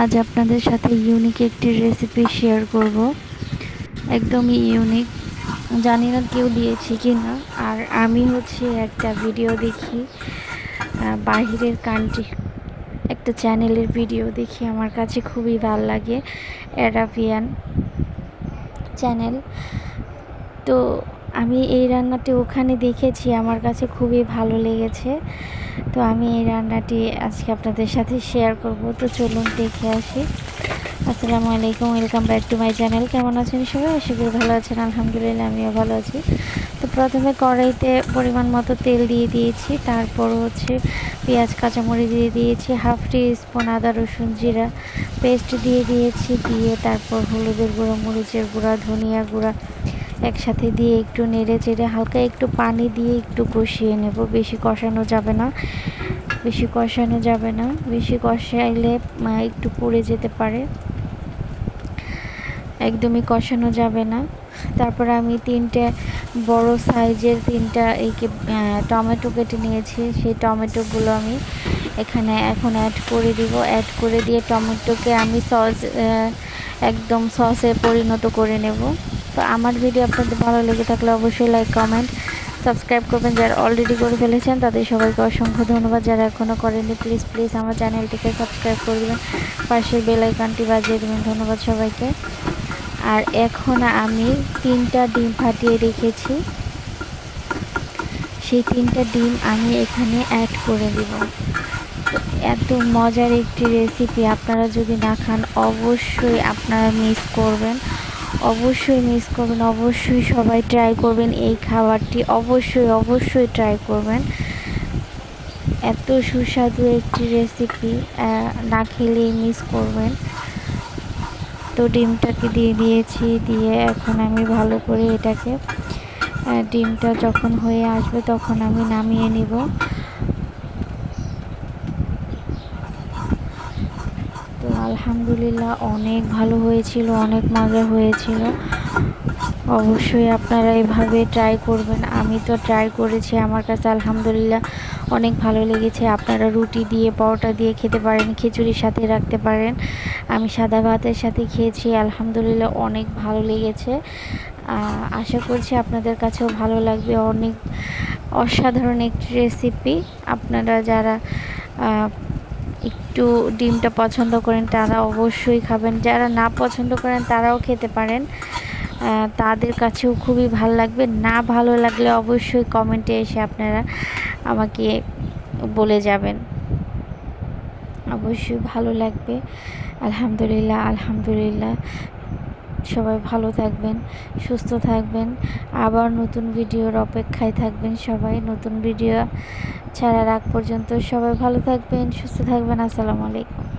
আজ আপনাদের সাথে ইউনিক একটি রেসিপি শেয়ার করব। একদমই ইউনিক জানি না কেউ দিয়েছে কি না আর আমি হচ্ছে একটা ভিডিও দেখি বাহিরের কান্ট্রি একটা চ্যানেলের ভিডিও দেখি, আমার কাছে খুবই ভালো লাগে। অ্যারাবিয়ান চ্যানেল তো আমি এই রান্নাটি ওখানে দেখেছি, আমার কাছে খুবই ভালো লেগেছে। তো আমি এই রান্নাটি আজকে আপনাদের সাথে শেয়ার করব। তো চলুন দেখে আসি। আসসালামু আলাইকুম welcome back to my channel কেমন আছেন সবাই? আশা করি ভালো আছেন, আলহামদুলিল্লাহ, আমিও ভালো আছি। তো প্রথমে কড়াইতে পরিমাণ মতো তেল দিয়ে দিয়েছি, তারপর হচ্ছে পেঁয়াজ, কাঁচামরিচ দিয়ে দিয়েছি হাফ টি স্পুন আদা, রসুন, জিরা পেস্ট দিয়ে দিয়েছি, দিয়ে তারপর হলুদের গুঁড়ো, মরিচের গুঁড়া, ধনিয়া গুঁড়া একসাথে দিয়ে একটু নেড়ে চেড়ে হালকা একটু পানি দিয়ে একটু কষিয়ে নেব। বেশি কষানো যাবে না। বেশি কষানো যাবে না। বেশি কষাইলে একটু পুড়ে যেতে পারে। একদমই কষানো যাবে না। তারপরে আমি তিনটে বড় সাইজের তিনটা এই টমেটো কেটে নিয়েছি। সেই টমেটোগুলো আমি এখানে এখন অ্যাড করে দিব। অ্যাড করে দিয়ে টমেটোকে আমি সস একদম সসে পরিণত করে নেব। তো আমার ভিডিও আপনাদের ভালো লেগে থাকলে অবশ্যই লাইক কমেন্ট সাবস্ক্রাইব করবেন। যারা অলরেডি করে ফেলেছেন, তাদের সবাইকে অসংখ্য ধন্যবাদ। যারা এখনও করেননি প্লিজ প্লিজ আমার চ্যানেলটিকে সাবস্ক্রাইব করে দেবেন। পাশের বেলাইকানটি বাজিয়ে দেবেন। ধন্যবাদ সবাইকে। আর এখন আমি তিনটা ডিম ফাটিয়ে রেখেছি। সেই তিনটা ডিম আমি এখানে অ্যাড করে দেব। এত মজার একটি রেসিপি আপনারা যদি না খান, অবশ্যই আপনারা মিস করবেন। অবশ্যই মিস করবেন, অবশ্যই সবাই ট্রাই করবেন এই খাবারটি, অবশ্যই অবশ্যই ট্রাই করবেন। এত সুস্বাদু একটি রেসিপি না খেলেই মিস করবেন। তো ডিমটাকে দিয়ে দিয়েছি, দিয়ে এখন আমি ভালো করে এটাকে ডিমটা যখন হয়ে আসবে তখন আমি নামিয়ে নিব তো আলহামদুলিল্লাহ, অনেক ভালো হয়েছিল, অনেক মজা হয়েছিল। অবশ্যই আপনারা এভাবে ট্রাই করবেন। আমি তো ট্রাই করেছি, আমার কাছে আলহামদুলিল্লাহ অনেক ভালো লেগেছে। আপনারা রুটি দিয়ে, পরোটা দিয়ে খেতে পারেন, খিচুড়ির সাথে রাখতে পারেন। আমি সাদা ভাতের সাথে খেয়েছি, আলহামদুলিল্লাহ অনেক ভালো লেগেছে। আশা করছি আপনাদের কাছেও ভালো লাগবে। অনেক অসাধারণ একটি রেসিপি আপনারা যারা একটু ডিমটা পছন্দ করেন, তারা অবশ্যই খাবেন। যারা না পছন্দ করেন, তারাও খেতে পারেন। তাদের কাছেও খুবই ভালো লাগবে। না ভালো লাগলে অবশ্যই কমেন্টে এসে আপনারা আমাকে বলে যাবেন। অবশ্যই ভালো লাগবে। আলহামদুলিল্লাহ আলহামদুলিল্লাহ। সবাই ভালো থাকবেন, সুস্থ থাকবেন। আবার নতুন ভিডিওর অপেক্ষায় থাকবেন সবাই। নতুন ভিডিও ছাড়ার আগ পর্যন্ত সবাই ভালো থাকবেন, সুস্থ থাকবেন। আসসালামু আলাইকুম।